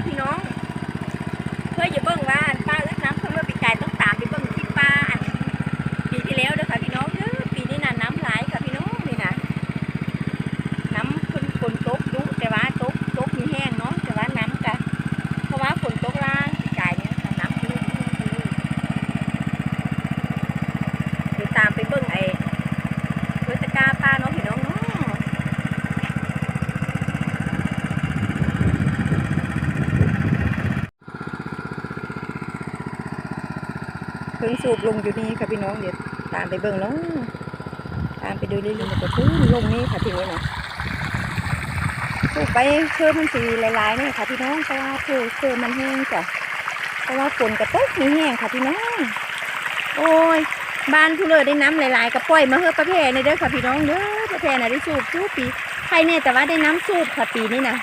ค่ะพี่น้อง เพื่ออย่าเบิ่งว่าป้าอึดน้ำเพิ่มเมื่อปีกายต้องตามไปเบิ่งที่ป้าปีที่แล้วเด้อค่ะพี่น้องเด้อปีนี้น่ะน้ำหลายค่ะพี่น้องนี่นะน้ำเพิ่นฝนตกดุแต่ว่าตกตกมีแห้งเนาะแต่ว่าน้ำกะเพราะว่าฝนตกล่างปีกายเนี่ยค่ะน้ำลุทะลุทะลุเดี๋ยวตามไปเบิ่งไอ้เวสกาป้าเนาะพี่น้องเนาะ งสูบลงอยู่นี่ค่ะพี่น้องเดี๋ยวตามไปเบิ่งเนาะตามไปดูเรื่อยๆมันจะพุ่งลงนี่ค่ะพี่น้องนะสูบไปเชื่อมันสีหลายๆนี่ค่ะพี่น้องเพราะว่าเชื่อเชื่อมันแห้งจ้ะเพราะว่าฝนกระตุกมีแห้งค่ะพี่น้อง โอ้ยบ้านผู้เลยได้น้ำหลายๆก็ปล่อยมาเฮือประเภทในเด้อค่ะพี่น้องเด้อประเภทน่ะได้สูบทุกปีใครเนี่ยแต่ว่าได้น้ำสูบค่ะปีนี้นะ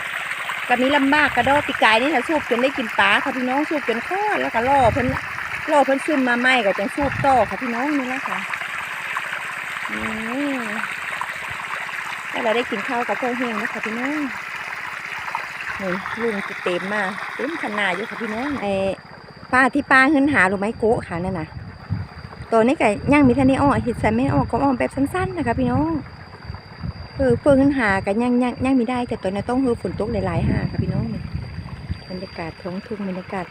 ก็มีลำบากกระดอปีกายนี่ค่ะสูบจนได้กินปลาค่ะพี่น้องสูบจนคลอดแล้วก็ล่อเพิ่น รอเพิ่นซึมมาใหม่ก็จังสูบต่อค่ะพี่น้องนี่แหละค่ะอืมถ้เราได้กินข้าวกับเพื่อนเฮงนะคะพี่น้องนี่ลุงเต็มมาเต็มขนาดอยู่ค่ะพี่น้องไอ้ป้าที่ป้าขึ้นหาหรู้ไหมโกะค่ะนั่นน่ะตัวนี้ก็ย่างมีท่านี้อ้อห็ดใส่ไม่ออกก็อ้อมแบบสั้นๆนะคะพี่น้องเออเพื่อขึ้นหากันย่างย่างย่างมีได้แต่ตัวนี้ต้องคือฝนตกหลายๆหาค่ะพี่น้องนี่บรรยากาศท้องทุ่งบรรยากาศ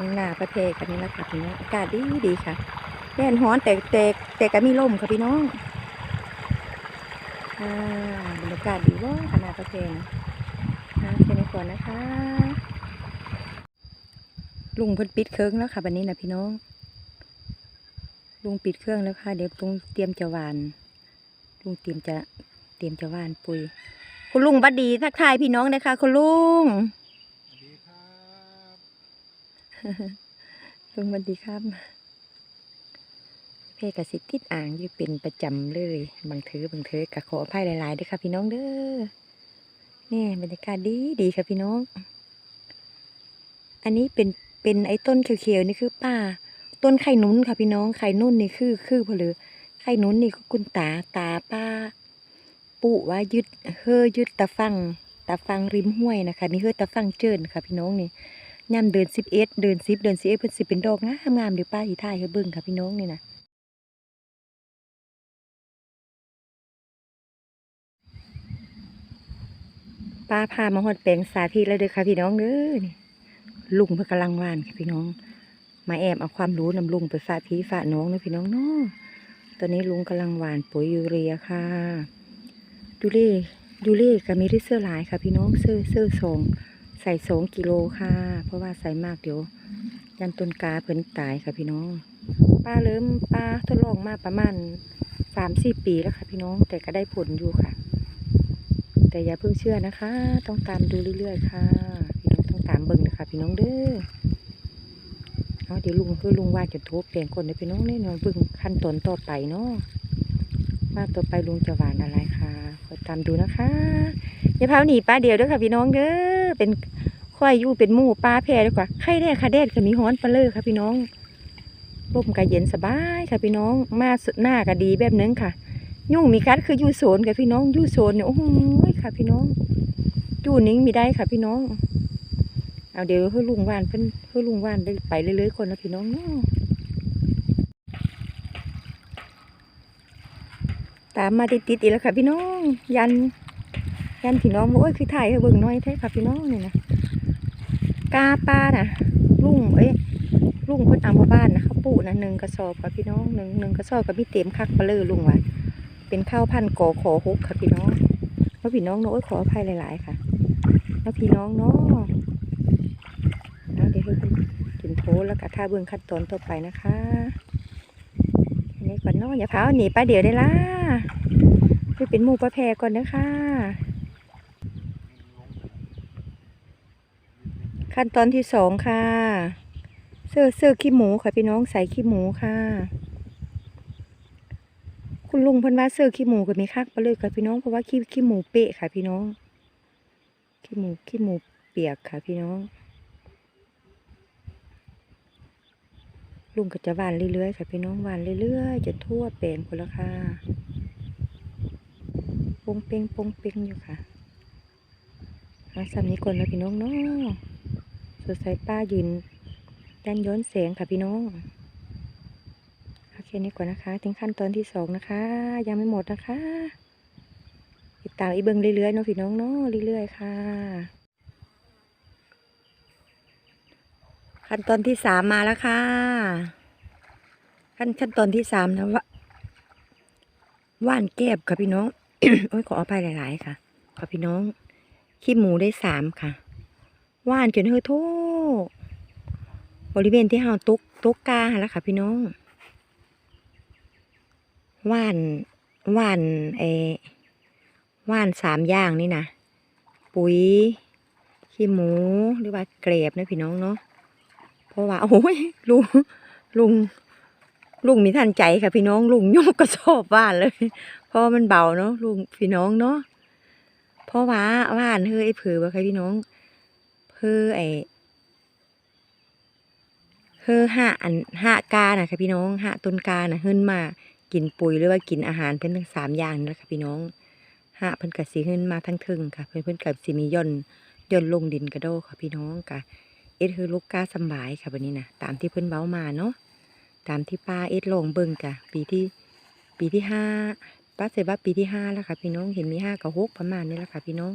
ทางหน้าประเทกันนี่แหละค่ะพี่น้องอากาศดีดีค่ะแดดร้อนแต่แต่แต่ก็มีลมค่ะพี่น้องอ่าบรรยากาศดีว่าขนาดประเทศนะเชิญในก่อนนะคะลุงเพิ่นปิดเครื่องแล้วค่ะวันนี้นะพี่น้องลุงปิดเครื่องแล้วค่ะ เดี๋ยวลุงเตรียมจะหวาน ลุงเตรียมจะเตรียมจะหวานปุ๋ยคุณลุงบัดดีทักทายพี่น้องนะคะคุณลุง ลุงสวัสดีครับ เพกสิติดอ่างอยู่เป็นประจำเลย บางเถือบางเถือกะขออภัยหลายๆด้วยค่ะพี่น้องเด้อนี่บรรยากาศดีดีค่ะพี่น้อง อันนี้เป็นเป็นไอ้ต้นเขียวๆนี่คือป้า ต้นไข่นุ้นค่ะพี่น้องไข่นุ่นนี่คือคือเพลือไข่นุ้นนี่คือคุณตาตาป้าปู่ว่ายึดเฮอยึดตาฟังตาฟังริมห้วยนะคะนี่เฮอตาฟังเจินค่ะพี่น้องนี่ ย่ำเดินสิบเอ็ดเดินสิบเดินสิบเอ็ดเพิ่นสิเป็นดอกงามงามเดี๋ยวป้าอีท่ายเขาเบิ่งค่ะพี่น้องนี่นะป้าพามาหอดแปลงสาธิตแล้วเด้อค่ะพี่น้องเด้อนี่ลุงเพิ่นกำลังหวานค่ะพี่น้อง มาแอบเอาความรู้นำลุงไปฝากพี่ฝากน้องนะพี่น้องเนาะตอนนี้ลุงกำลังหวานปุ๋ยยูเรียค่ะดูเล่ดูเล่ก็มีที่เสื้อหลายค่ะพี่น้องเสื้อเสื้อสอง ใส่สองกิโลค่ะ เพราะว่าใส่มากเดี๋ยวยันต้นกาเพิ่นตายค่ะพี่น้อง ป้าเริ่มป้าทดลองมาประมาณสามสี่ปีแล้วค่ะพี่น้อง แต่ก็ได้ผลอยู่ค่ะ แต่อย่าเพิ่งเชื่อนะคะ ต้องตามดูเรื่อยๆค่ะ พี่น้องต้องตามเบิ่งนะคะ พี่น้องเด้อเอาเดี๋ยวลุงคือลุงว่าจะทุบแปล่งคนเดี๋ยวพี่น้องเนี่ยเนาะเบิ่งขั้นตอนต่อไปเนาะว่าต่อไปลุงจะหวานอะไรค่ะคอยตามดูนะคะอย่าเพาหนีป้าเดียวเด้วยค่ะพี่น้องเด้อ เป็นควายอยู่เป็นหมู่ป้าแพรดีกว่าไข่แดดค่ะแดดก็มีฮ้อนปลาเลอค่ะพี่น้องร่มก็เย็นสบายค่ะพี่น้องมาสุดหน้าก็ดีแบบนึงค่ะ ยุ่งมีกัดคืออยู่โซนค่ะพี่น้องอยู่โซนเนี่ยโอ้โหค่ะพี่น้องอยู่นิ่งมีได้ค่ะพี่น้อง เอาเดี๋ยวเพื่อลุงว่านเพื่อนเพื่อลุงว่านได้ไปเรื่อยๆคนนะพี่น้องเนาะตามมาติดๆอีกแล้วค่ะพี่น้อง ยัน ยันพี่น้องโอ้ยคือถ่ายให้เบิ่งหน้อยแท้ค่ะพี่น้องนี่นะกาป้าน่ะลุงเอ้ยลุงเพิ่นเอามาบ้านนะเขาปูนะหนึ่งกระสอบค่ะพี่น้องหนึ่งหนึ่งกระสอบกับพี่เต็มคักปลาเลอลุงว่าเป็นข้าวพันธุ์กอขอฮุกค่ะพี่น้องแล้วพี่น้องเนาะโอ้ยขออภัยหลาย ๆ ค่ะ แล้วพี่น้องเนาะเอเดี๋ยวให้เพิ่นกินโพสแล้วก็ท่าเบื้องขั้นตอนต่อไปนะคะนนี้ก่อนเนาะอย่าพาหนีไปเดี๋ยวได้ละคือเป็นหมูป้าแพรก่อนนะคะ ขั้นตอนที่สองค่ะ เสื้อเสื้อขี้หมูค่ะพี่น้องใส่ขี้หมูค่ะ คุณลุงพิ่นว่าเสื้อขี้หมูก็มีคักไปเลยค่ะพี่น้องเพราะว่าขี้ขี้หมูเปะค่ะพี่น้อง ขี้หมูขี้หมูเปียกค่ะพี่น้อง ลุงก็จะหวานเรื่อยๆค่ะพี่น้องหวานเรื่อยๆจะทั่วแปลงคนละค่ะปงเปงปงเปงอยู่ค่ะเอาสำนี้ก่อนนะพี่น้องเนาะ สดใสป้ายืนยันย้อนแสงค่ะพี่น้องโอเคนี้ก่อนนะคะ ถึงขั้นตอนที่สองนะคะ ยังไม่หมดนะคะ ติดตามอีเบิงเรื่อยๆเนาะพี่น้องเนาะเรื่อยๆค่ะ ขั้นตอนที่สามมาแล้วค่ะ ขั้นขั้นตอนที่สามนะว่าว่านแก้บค่ะพี่น้องโอ้ยขออภัยหลาย ๆ ค่ะค่ะพี่น้องขี้หมูได้สามค่ะ ว่านจนเฮือโทบริเวณที่เฮาตุกตุกกาแล้วค่ะพี่น้องว่านว่านเออว่านสามอย่างนี่นะปุ๋ยขี้หมูหรือว่าเกรบนะพี่น้องเนาะเพราะว่าโอ้ยลุงลุงลุงมีทันใจค่ะพี่น้องลุงยกกระสอบว่านเลย เพราะมันเบาเนาะลุงพี่น้องเนาะเพราะว่าว่านเฮ้ยไอ้เผือว่าค่ะพี่น้อง เพื่อไอ้เพื่อห้าอันห้ากาน่ะค่ะพี่น้องห้าต้นกาน่ะขึ้นมากินปุ๋ยหรือว่ากินอาหารเพิ่นทั้งสามอย่างนี่แหละค่ะพี่น้องห้าเพิ่นกับสีขึ้นมาทั้งทึงค่ะ เพิ่นเพิ่นกับสีมีย่นย่นลงดินกระโดดค่ะพี่น้องค่ะเอ็ดคือลูกกาสบายค่ะวันนี้นะตามที่เพิ่นเบ้ามาเนาะตามที่ป้าเอ็ดลงเบิ่งค่ะ ปีที่ปีที่ห้าป้าเสว่าปีที่ห้าแล้วค่ะพี่น้องเห็นมีห้ากับหกประมาณนี้แหละค่ะพี่น้อง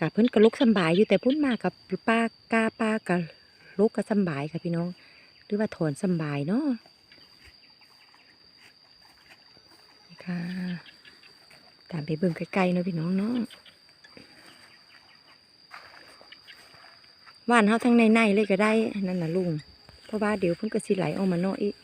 กับเพิ่นก็ลุกสบายอยู่แต่พุ่นมากับป้ากาป้ากับลุกก็สบายค่ะพี่น้อง หรือว่าถอนสบายเนาะนี่ค่ะตามไปเบิ่งใกล้ๆเนาะพี่น้องเนาะว่านเฮาทั้งในๆเลยก็ได้นั่นน่ะลุงเพราะว่าเดี๋ยวเพิ่นก็สิไหลออกมาเนาะอีก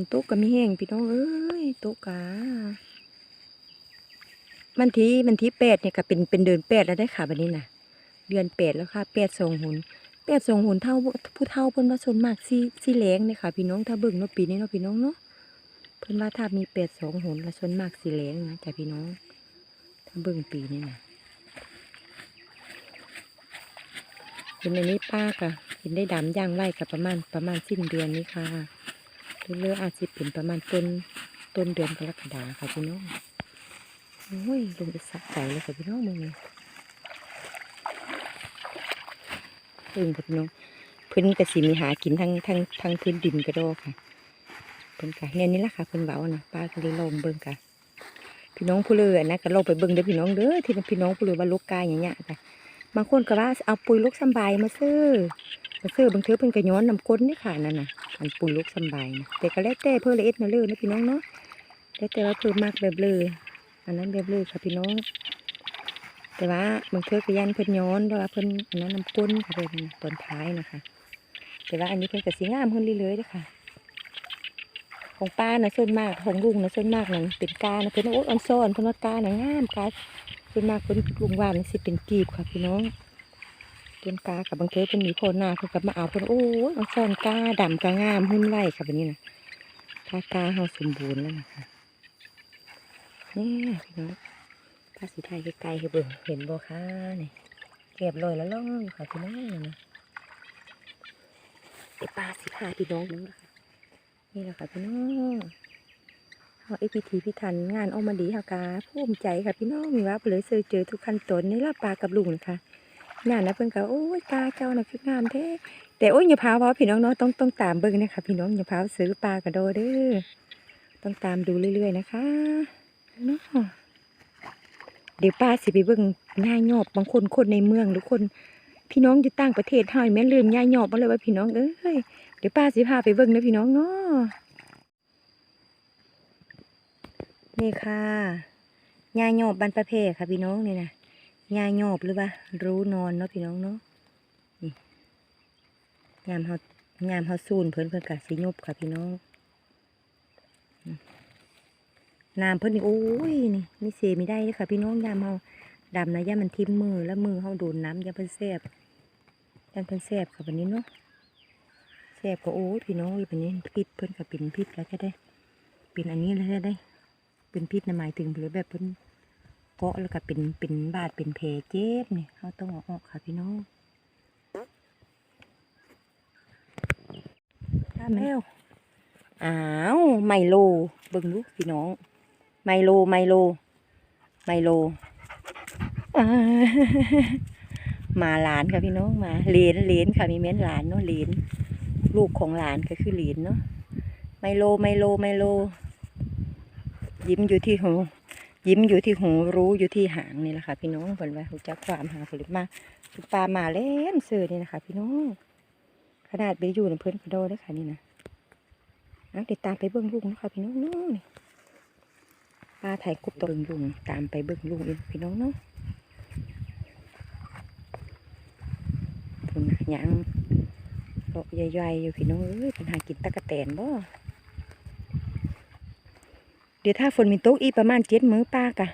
นตกก็มีแห้งพี่น้องเอ้ยตกกามันทีมันทีแปดเนี่ยก็เป็นเป็นเดือนแปดแล้วได้ค่ะบันนี้นะเดือนแปดแล้วค่ะแปดสองหุนแปดสองหุนเท่าผู้เท่าเพิ่นว่าส่วนมากสีสีแหลงเนี่ยค่ะ พี่น้องถ้าเบิ่งเนาะปีนี้เนาะพี่น้องเนาะเพิ่นว่าถ้ามีแปดสองหุนล้วส่วนมากสีแหลงนะจ้ะพี่น้อง ถ้าเบิ่งปีนี้นะเป็นอันนี้ป้าค่ะเห็นได้ดำย่างไร่กับประมาณประมาณสิ้นเดือนนี้ค่ะ เรืออาจจะเป็นประมาณต้นต้นเดือนกรกฎาค่ะพี่น้องโอ้ยลงไปสักใจเลยค่ะพี่น้องมึงนี่เพิ่งค่ะพี่น้องเพิ่นกระสีมีหากินทั้งทั้งทั้งพื้นดินกระโดดค่ะเพิ่นค่ะเนี่ยนี่แหละค่ะเพิ่นเบานะป้าก็เลยลงเบิ่งค่ะพี่น้องผู้เรือนะก็ลงไปเบิ่งเด้อพี่น้องเด้อที่พี่น้องผู้เรือว่าลูกกายอย่างเงี้ยค่ะบางคนก็ว่าเอาปุ๋ยลูกสบายมาซื้อมาซื้อบางเทอเพิ่นก็ย้อนนำก้นนี่ค่ะนั่นน่ะ อันปูลูกสบายนะแต่ก็แล้วแต่เพื่อละเอ็ดมาเลยนะพี่น้องเนาะแล้วแต่ว่าเพิ่นมากแบบเลยอันนั้นแบบเลยค่ะพี่น้อง แต่ว่าบางเทอก็ยันเพิ่นย้อนเพราะว่าเพิ่นอันนั้นนำก้นค่ะเพิ่นตอนท้ายนะคะ แต่ว่าอันนี้เพิ่นก็สีงามขึ้นเรื่อยๆเลยค่ะของป้านะส่วนมากของลุงนะส่วนมากนั่นเป็นกานะเพิ่นโอ้อันซ้อนเพิ่นว่ากานะงามกาส่วนมากเพิ่นลุงว่านสิเป็นกีบค่ะพี่น้อง ต้นกากับบางเทอเป็นมีโพนหน้าเพิ่นกับมาเอาเพิ่นโอ้ยเอาซ่อนกาดำกางามหุ่นไล่ค่ะแบบนี้นะกากาเฮาสมบูรณ์แล้วนะคะนี่พี่น้องภาษีไทยไกลๆเบิ่งเห็นบ่คะนี่เก็บลอยแล้วล่องอยู่ค่ะพี่น้องนี่ไอปลาสีพาพี่น้องนะคะนี่แหละค่ะพี่น้องเฮาไอพิธีพิธันงานออกมาดีค่ะกาภูมิใจค่ะพี่น้องมีว่าไปเลยเจอเจอทุกขั้นตอนในี่ละปลากับลุงนะคะ งานนะเพิ่นก็โอ้ยตาเจ้าน่ะคืองามแท้แต่โอ้ยอย่าพาวาพี่น้องเนาะต้องต้องตามเบิ่งนะคะพี่น้องอย่าพาซื้อปลากระโดเด้อต้องตามดูเรื่อยๆนะคะเนาะเดี๋ยวป้าสิไปเบิ่งง่ายยอบบางคนคนในเมืองหรือคน พี่น้องอยู่ต่างประเทศเฮาแม่ลืมง่ายยอบบ่เลยว่าพี่น้องเอ้ยเดี๋ยวป้าสิพาไปเบิ่งนะพี่น้องเนาะนี่ค่ะง่ายยอบบันประเพค่ะพี่น้องนี่นะ ยาหยอบหรือว่ารู้นอนเนาะพี่น้องเนาะนี่ยามเฮายามเฮาซูนเพิ่นเพิ่นกะสิยบค่ะพี่น้องอืมน้ำเพิ่นนี่โอ้ยนี่มีเสมีได้เลยค่ะ พี่น้องยามเฮาดำนะย่ามันทิ่มมือแล้วมือเฮาโดนน้ำยาเพิ่นแสบยามเพิ่นแสบค่ะวันนี้เนาะแสบก็โอ้ยพี่น้องอีบันนี้พิษเพิ่นก็เป็นพิษแล้วก็ได้ เป็นอันนี้แล้วก็ได้ เป็นพิษนะหมายถึงหรือแบบเพิ่น กาะแล้วก็เป็นเป็นบาดเป็นแผลเจ็บเนี่ยเขาต้องเอาออกค่ะพี่น้องถ้าแมวอ้าวไมโลเบิ่งลูกพี่น้อง ไมโลไมโล ไมโลอ่ามาหลานค่ะพี่น้องมาเหลนเหลนค่ะมีเม้นหลานเนาะเหลนลูกของหลานก็คือเหลนเนาะไมโลไมโลไมโล ยิ้มอยู่ที่หู ยิ้มอยู่ที่หูรู้อยู่ที่หางนี่แหละค่ะพี่น้องเพิ่นว่ารู้จักความหาผลิตมาสุปลามาเล่นเสือนี่นะคะพี่น้อง ขนาดไปอยู่ในเพื่อนกระโดดได้ค่ะนี่นะเอาเดี๋ยวตามไปเบิ้องลุงนะคะพี่น้องเนาะนี่ป้าถ่ายกบตัวเบิ้งลุงตามไปเบิ้องลุงอีกพี่น้องเนาะพุ่นหยังเลาะใหญ่ๆอยู่พี่น้องเอ้ยเป็นหากินตะกะแตนบ่ เดี๋ยวถ้าฝนมีตกอีกประมาณเจ็ดมื้อป้ากะ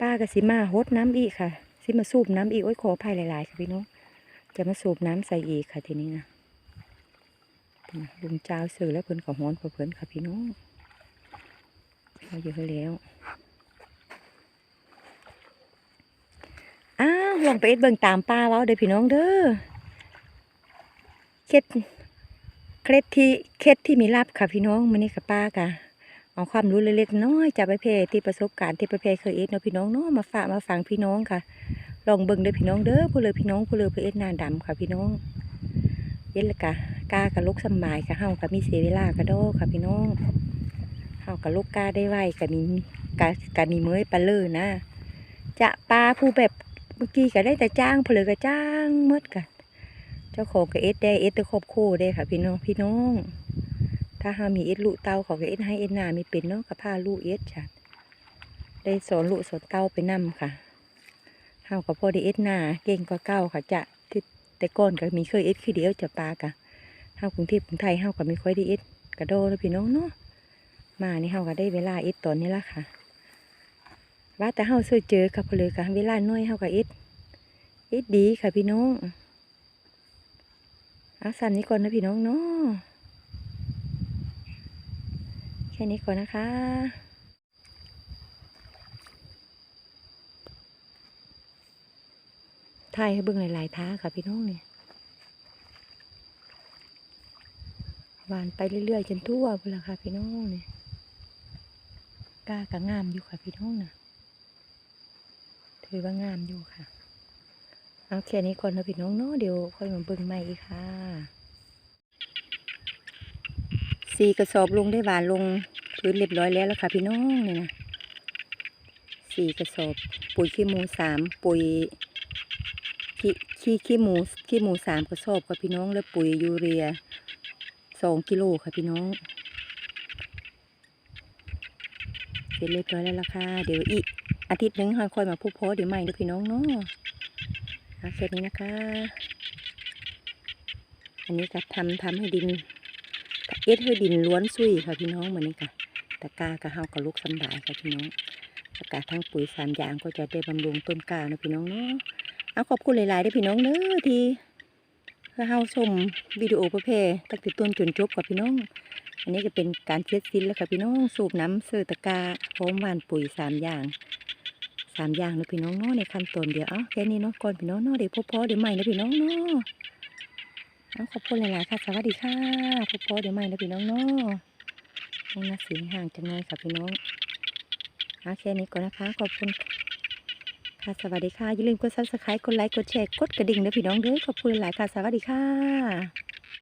ป้าก็สิมาฮดน้ำอีกค่ะสิมาสูบน้ำอีกโอ้ยขออภัยหลายๆค่ะพี่น้องจะมาสูบน้ำใส่อีกค่ะทีนี้นะลุงเจ้าซื้อแล้วเพิ่นก็ฮ้อนกว่าเพิ่นค่ะพี่น้องเอาอยู่แล้วอ้าวลองไปเอ็ดเบิ่งตามป้าเว้าเด้อพี่น้องเด้อเคล็ดเคล็ดที่เคล็ดที่มีลับค่ะพี่น้องมื้อนี้กับป้ากะ เอาความรู้เล็กๆน้อยจากไปเพที่ประสบการณ์ที่ไปเพเคยเอ็ดเนาะพี่น้องเนาะมาฝากมาฟังพี่น้องค่ะ ลองเบิ่งเด้อพี่น้องเด้อผู้เลยพี่น้องผู้เลยเพื่เอ็ดนาดำค่ะพี่น้อง เย็นละกะกากะลุกสำบายค่ะเฮากะมีเสียเวลากะโดค่ะพี่น้องเฮากะลุกกาได้ไวกะมีกะกะมีเมยปลาเลอนะ จะปลาผู้แบบเมื่อกี้ก็ได้แต่จ้างผู้เลยก็จ้างหมดกะเจ้าของก็เอ็ดได้เอ็ดแตะครอบครัวได้ค่ะ พี่น้องพี่น้อง ถ้าเฮามีเอ็ดลูกเต้าเขาก็เอ็ดให้เอ็ดหน้ามีเป็นเนาะก็พาลูกเอ็ดจ้ะได้สอนลูกสอนเต้าไปนํค่ะเฮาก็พอได้เอ็ดหน้าเก่งกว่าเก่าค่ะจะที่แต่ก่อนก็มีเคยเอ็ดคือเดียวจะปลากะเฮากรุงเทพกรุงไทยเฮาก็ไม่ค่อยได้เอ็ดกระโดดแล้วพี่น้องเนาะมานี่เฮาก็ได้เวลาเอ็ดตอนนี้ละค่ะ ว่าแต่เฮาเคยเจอกับเพนเลยค่ะเวลาน้อยเฮาก็เอ็ดเอ็ดดีค่ะพี่น้องอาสันนี้ก่อนนะพี่น้องเนาะ ค่นี้ก่อนนะคะถ่ายให้เบิ่งหลาย ๆ ท้าค่ะพี่น้องเนี่ยหวานไปเรื่อย ๆ จนทั่วพุ่นละค่ะพี่น้องเนี่ยกล้ากะงามอยู่ค่ะพี่น้องนะถือว่างามอยู่ค่ะ เอาแค่นี้ก่อนนะพี่น้องเนาะเดี๋ยวค่อยมาเบิ่งใหม่อีกค่ะ สี่กระสอบลงได้หวานลงพื้นเรียบร้อยแล้วแล้วค่ะพี่น้องเนี่ยนะสี่กระสอบ ปุ๋ยขี้หมูสามปุ๋ยขี้ขี้ขี้หมูขี้หมูสามกระสอบค่ะพี่น้องแล้วปุ๋ยยูเรียสองกิโลค่ะพี่น้องเสร็จเรียบร้อยแล้วล่ะค่ะเดี๋ยวอีกอาทิตย์หนึงค่อยมาพูดโพสเดี๋ยวใหม่เด้อพี่น้องเนาะเอาเสร็จนี้นะคะ อันนี้ก็ทำทำให้ดิน เอ็ดให้ดินล้วนซุยค่ะพี่น้องเหมือนนี้ค่ะตะกร้ากับเฮากับลูกสำบายค่ะพี่น้องอากาศทั้งปุ๋ยสามอย่างก็จะได้บำรุงต้นกล้านะพี่น้องเนาะเอาขอบคุณหลายๆได้พี่น้องเด้อที่เพื่อเฮาชมวิดีโอประเพตั้งแต่ต้นจนจบกับพี่น้อง อันนี้จะเป็นการเช็ดซิ้นแล้วค่ะพี่น้องสูบน้ำเสือตะกาพร้อมวานปุ๋ยสามอย่างสามอย่างนะพี่น้องเนาะในขั้นตอนเดียวเอาแค่นี้เนาะก่อนพี่น้องเนาะเดี๋ยวพบพอเดี๋ยวใหม่นะพี่น้องเนาะ เอาขอบคุณหลายๆค่ะ สวัสดีค่ะพบพอเดี๋ยวใหม่นะพี่น้องเนาะน้องนัดสีห่างจังเลยค่ะพี่น้องเอาแค่นี้ก่อนนะคะ ขอบคุณค่ะ สวัสดีค่ะ อย่าลืมกดซับสไครต์กดไลค์ กดแชร์ กดกระดิ่งนะพี่น้องเด้อขอบคุณหลายค่ะ สวัสดีค่ะ